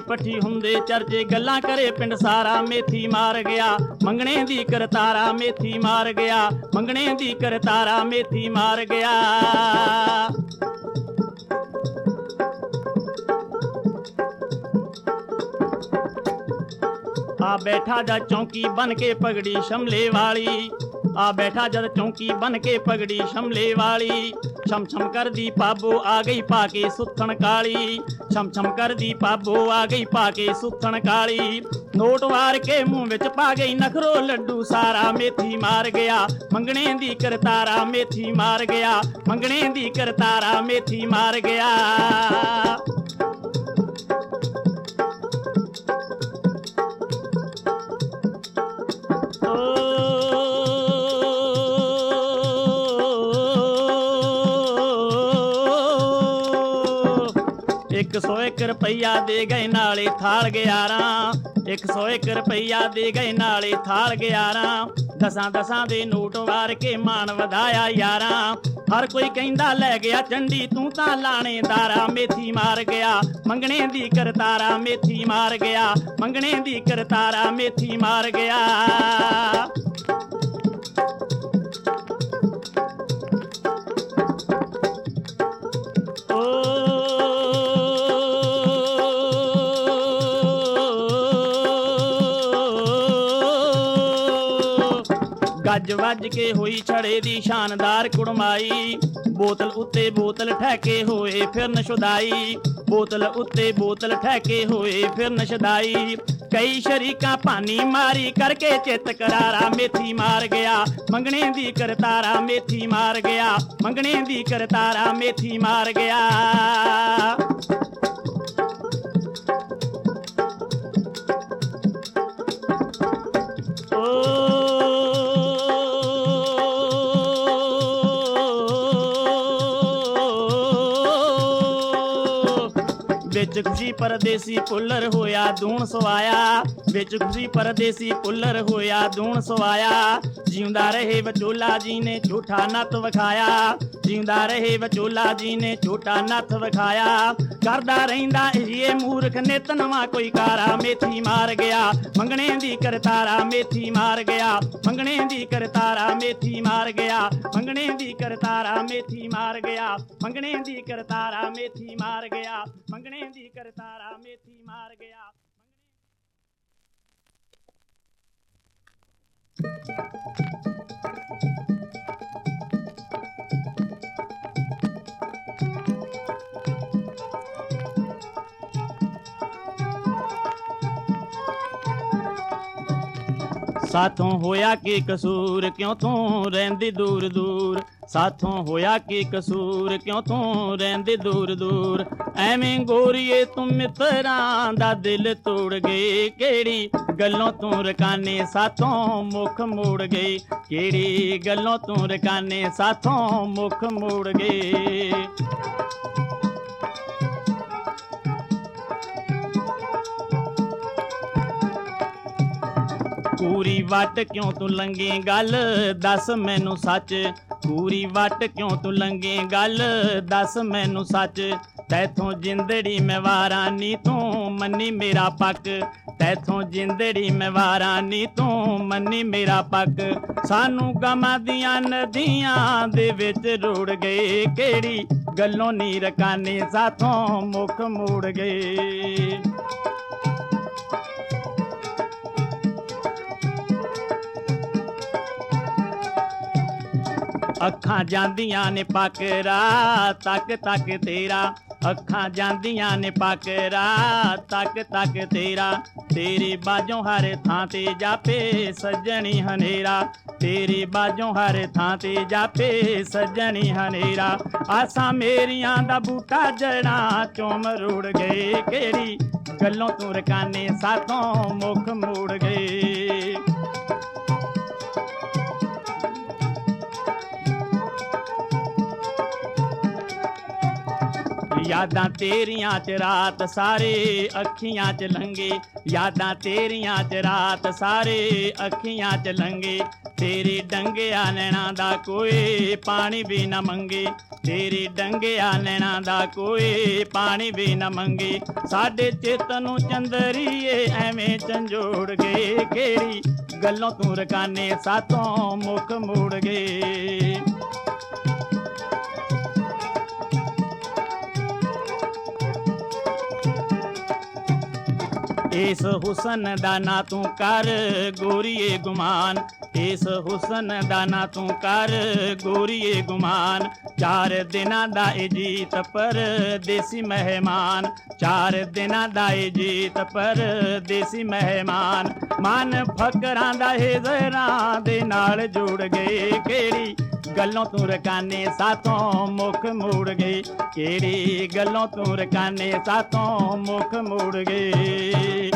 ਹੱਟੀ ਪੱਠੀ ਹੁੰਦੇ ਚਰਜੇ ਗੱਲਾਂ ਕਰੇ ਪਿੰਡ ਸਾਰਾ, ਮੇਥੀ ਮਾਰ ਗਿਆ। ਮੰਗਣੇ ਦੀ ਕਰਤਾਰਾ, ਮੇਥੀ ਮਾਰ ਗਿਆ। ਮੰਗਣੇ ਦੀ ਕਰਤਾਰਾ, ਮੇਥੀ ਮਾਰ ਗਿਆ। ਆ ਬੈਠਾ ਜਦ ਚੌਂਕੀ ਬਨ ਕੇ ਪਗੜੀ ਸ਼ਮਲੇ ਵਾਲੀ। ਆ ਬੈਠਾ ਜਦ ਚੌਂਕੀ ਬਨ ਕੇ ਪਗੜੀ ਸ਼ਮਲੇ ਵਾਲੀ। ਛਮ ਛਮ ਕਰਦੀ ਪਾਬੋ ਆ ਗਈ ਪਾ ਕੇ ਸੁੱਥਣ ਕਾਲੀ। ਛਮ ਛਮ ਕਰਦੀ ਪਾਬੋ ਆ ਗਈ ਪਾ ਕੇ ਸੁੱਥਣ ਕਾਲੀ। ਨੋਟ ਵਾਰ ਕੇ ਮੂੰਹ ਵਿੱਚ ਪਾ ਗਈ ਨਖਰੋ ਲੱਡੂ ਸਾਰਾ ਮੇਥੀ ਮਾਰ ਗਿਆ। ਮੰਗਣੇ ਦੀ ਕਰਤਾਰਾ ਮੇਥੀ ਮਾਰ ਗਿਆ। ਮੰਗਣੇ ਦੀ ਕਰਤਾਰਾ ਮੇਥੀ ਮਾਰ ਗਿਆ। ਇੱਕ ਸੌ ਇੱਕ ਰੁਪਈਆ ਦੇ ਗਏ ਨਾਲੇ ਥਾਲ ਗਿਆਰਾਂ। ਇੱਕ ਸੌ ਇੱਕ ਰੁਪਈਆ ਦੇ ਗਏ ਨਾਲੇ ਥਾਲ ਗਿਆਰਾਂ। ਦਸਾਂ ਦਸਾਂ ਦੇ ਨੋਟ ਵਾਰ ਕੇ ਮਾਣ ਵਧਾਇਆ ਯਾਰਾਂ। ਹਰ ਕੋਈ ਕਹਿੰਦਾ, ਲੈ ਗਿਆ ਚੰਡੀ, ਤੂੰ ਤਾਂ ਲਾਣੇਦਾਰਾ ਮੇਥੀ ਮਾਰ ਗਿਆ। ਮੰਗਣੇ ਦੀ ਕਰਤਾਰਾ, ਮੇਥੀ ਮਾਰ ਗਿਆ। ਮੰਗਣੇ ਦੀ ਕਰਤਾਰਾ, ਮੇਥੀ ਮਾਰ ਗਿਆ। ਗੱਜ ਵੱਜ ਕੇ ਹੋਈ ਛੜੇ ਦੀ ਸ਼ਾਨਦਾਰ ਕੁੜਮਾਈ। ਬੋਤਲ ਉੱਤੇ ਬੋਤਲ ਠਹਿਕੇ ਹੋਏ ਫਿਰ ਨਸ਼ੁਦਾਈ। ਬੋਤਲ ਉੱਤੇ ਬੋਤਲ ਠਹਿਕੇ ਹੋਏ ਫਿਰ ਨਸ਼ਦਾਈ। ਕਈ ਸ਼ਰੀਕਾਂ ਪਾਣੀ ਮਾਰੀ ਕਰਕੇ ਚਿੱਤ ਕਰਾਰਾ ਮੇਥੀ ਮਾਰ ਗਿਆ। ਮੰਗਣੇ ਦੀ ਕਰਤਾਰਾ ਮੇਥੀ ਮਾਰ ਗਿਆ। ਮੰਗਣੇ ਦੀ ਕਰਤਾਰਾ ਮੇਥੀ ਮਾਰ ਗਿਆ। ਵਿੱਚ ਖੁਸ਼ੀ ਪਰਦੇਸੀ ਪੁੱਲਰ ਹੋਇਆ, ਦੂਣ ਸਵਾਇਆ। ਵਿੱਚ ਖੁਸ਼ੀ ਪਰਦੇਸੀ ਪੁੱਲਰ ਹੋਇਆ, ਦੂਣ ਸਵਾਇਆ। ਜਿਉਂਦਾ ਰਹੇ ਵਿਚੋਲਾ ਜੀ ਨੇ ਝੂਠਾ ਨੱਤ ਵਿਖਾਇਆ। ਜਿਉਂਦਾ ਰਹੇ ਵਿਚੋਲਾ ਜੀ ਨੇ ਝੂਠਾ ਨੱਥ ਵਿਖਾਇਆ। ਕਰਦਾ ਰਹਿੰਦਾ ਇਹ ਮੂਰਖ ਨਿਤ ਨਵਾਂ ਕੋਈ ਕਾਰਾ ਮੇਥੀ ਮਾਰ ਗਿਆ। ਮੰਗਣੇ ਦੀ ਕਰਤਾਰਾ ਮੇਥੀ ਮਾਰ ਗਿਆ। ਮੰਗਣੇ ਦੀ ਕਰਤਾਰਾ ਮੇਥੀ ਮਾਰ ਗਿਆ। ਮੰਗਣੇ ਦੀ ਕਰਤਾਰਾ ਮੇਥੀ ਮਾਰ ਗਿਆ। ਮੰਗਣੇ ਦੀ ਕਰਤਾਰਾ ਮੇਥੀ ਮਾਰ ਗਿਆ। ਮੰਗਣੇ ਦੀ ਕਰਤਾਰਾ ਮੇਥੀ ਮਾਰ ਗਿਆ। ਸਾਥੋਂ ਹੋਇਆ ਕੀ ਕਸੂਰ? ਕਿਉਂ ਤੂੰ ਰਹਿੰਦੀ ਦੂਰ ਦੂਰ? ਸਾਥੋਂ ਹੋਇਆ ਕੀ ਕਸੂਰ? ਕਿਉਂ ਤੂੰ ਰਹਿੰਦੀ ਦੂਰ ਦੂਰ? ਐਵੇਂ ਗੋਰੀਏ ਤੂੰ ਮਿੱਤਰਾਂ ਦਾ ਦਿਲ ਤੋੜ ਗਈ। ਕਿਹੜੀ ਗੱਲੋਂ ਤੂੰ ਰਕਾਨੇ? ਸਾਥੋਂ ਮੁਖ ਮੋੜ ਗਈ। ਕਿਹੜੀ ਗੱਲੋਂ ਤੂੰ ਰਕਾਨੇ? ਸਾਥੋਂ ਮੁਖ ਮੋੜ ਗਈ। ਪੂਰੀ ਵੱਟ ਕਿਉਂ ਤੂੰ ਲੰਗੇ ਗੱਲ? ਦੱਸ ਮੈਨੂੰ ਸੱਚ। ਪੂਰੀ ਵੱਟ ਕਿਉਂ ਤੂੰ ਲੰਗੇ ਗੱਲ? ਦੱਸ ਮੈਨੂੰ ਸੱਚ। ਤੈਥੋਂ ਜਿੰਦੜੀ ਮੈਂ ਵਾਰਾਂ ਤੂੰ, ਮੰਨੀ ਮੇਰਾ ਪੱਕ। ਤੈਥੋਂ ਜਿੰਦੜੀ ਮੈਂ ਵਾਰਾਂ ਨੀ ਤੂੰ, ਮੰਨੀ ਮੇਰਾ ਪੱਕ। ਸਾਨੂੰ ਗਮਾਂ ਦੀਆਂ ਨਦੀਆਂ ਦੇ ਵਿੱਚ ਰੁੜ ਗਏ। ਕਿਹੜੀ ਗੱਲੋਂ ਨੀ ਰਕਾਨੇ ਸਾਥੋਂ ਮੁਖ ਮੋੜ ਗਏ? ਅੱਖਾਂ ਜਾਂਦੀਆਂ ਨੇ ਪਕਰਾ, ਤੱਕ ਤੱਕ ਤੇਰਾ। ਅੱਖਾਂ ਜਾਂਦੀਆਂ ਨੇ ਪਕਰਾ, ਤੱਕ ਤੱਕ ਤੇਰਾ। ਤੇਰੇ ਬਾਝੋਂ ਹਰ ਥਾਂ ਤੇ ਜਾਪੇ ਸੱਜਣੀ ਹਨੇਰਾ। ਤੇਰੇ ਬਾਝੋਂ ਹਰ ਥਾਂ ਤੇ ਜਾਪੇ ਸੱਜਣੀ ਹਨੇਰਾ। ਆਸਾਂ ਮੇਰੀਆਂ ਦਾ ਬੂਟਾ ਜੜਾਂ ਚੋਂ ਮਰੁੜ ਗਏ ਕਿਹੜੀ? ਗੱਲੋਂ ਤੂੰ ਰਕਾਨੇ ਸਾਥੋਂ ਮੁਖ ਮੋੜ ਗਏ। ਯਾਦਾਂ ਤੇਰੀਆਂ ਚ ਰਾਤ ਸਾਰੇ ਅੱਖੀਆਂ ਚ ਲੰਗੇ ਯਾਦਾਂ ਤੇਰੀਆਂ ਚ ਰਾਤ ਸਾਰੇ ਅੱਖੀਆਂ ਚ ਲੰਗੇ ਤੇਰੇ ਡੰਗਿਆ ਨੈਣਾ ਦਾ ਕੋਈ ਪਾਣੀ ਵੀ ਨਾ ਮੰਗੇ। ਤੇਰੀ ਡੰਗਿਆ ਨੈਣਾ ਦਾ ਕੋਈ ਪਾਣੀ ਵੀ ਨਾ ਮੰਗੇ। ਸਾਡੇ ਚਿੱਤ ਨੂੰ ਚੰਦਰੀਏ ਐਵੇਂ ਝੰਜੋੜ ਗਏ। ਕਿਹੜੀ ਗੱਲੋਂ ਤੂੰ ਰਕਾਨੇ ਸਾਤੋਂ ਮੁਖ ਮੋੜ ਗਏ? ਇਸ ਹੁਸਨ ਦਾ ਨਾ ਤੂੰ ਕਰ ਗੋਰੀਏ ਗੁਮਾਨ। ਇਸ ਹੁਸਨ ਦਾ ਨਾ ਤੂੰ ਕਰ ਗੋਰੀਏ ਗੁਮਾਨ। ਚਾਰ ਦਿਨਾਂ ਦਾ ਇਹ ਜੀਤ ਪਰਦੇਸੀ ਮਹਿਮਾਨ। ਚਾਰ ਦਿਨਾਂ ਦਾ ਇਹ ਜੀਤ ਪਰਦੇਸੀ ਮਹਿਮਾਨ। ਮਨ ਫਕਰਾਂ ਦਾ ਇਹ ਜ਼ਹਿਰਾਂ ਦੇ ਨਾਲ ਜੁੜ ਗਏ। ਕਿਹੜੀ ਗੱਲੋਂ ਤੂੰ ਰਕਾਨੇ ਸਾਥੋਂ ਮੁਖ ਮੋੜ ਗਏ। ਕਿਹੜੀ ਗੱਲੋਂ ਤੂੰ ਰਕਾਨੇ ਸਾਥੋਂ ਮੁਖ ਮੋੜ ਗਏ